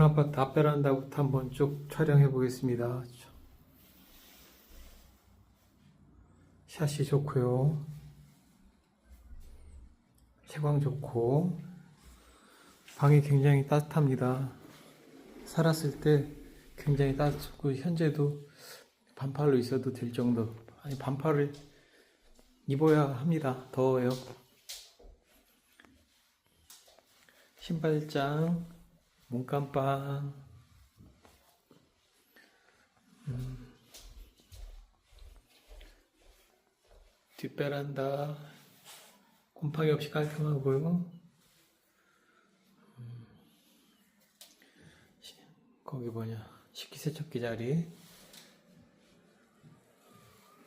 아파트 앞베란다부터 한번 쭉 촬영해 보겠습니다. 샷이 좋고요. 채광 좋고 방이 굉장히 따뜻합니다. 살았을 때 굉장히 따뜻하고 현재도 반팔로 있어도 될 정도. 아니 반팔을 입어야 합니다. 더워요. 신발장, 문간방, 음, 뒷베란다, 곰팡이 없이 깔끔하고요. 음, 시- 거기 뭐냐, 식기세척기 자리,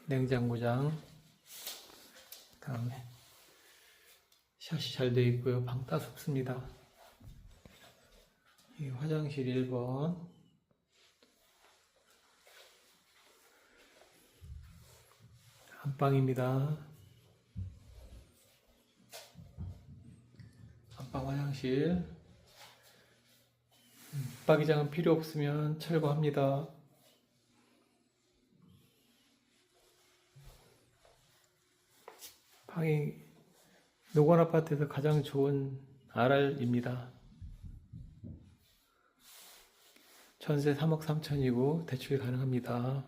냉장고장, 다음에 샷이 잘 되어 있고요. 방 따숩습니다. 이 화장실 1번 안방입니다. 안방 화장실 붙박이장은 필요 없으면 철거합니다. 방이 노건 아파트에서 가장 좋은 RR입니다. 전세 3억 3천이고 대출 가능합니다.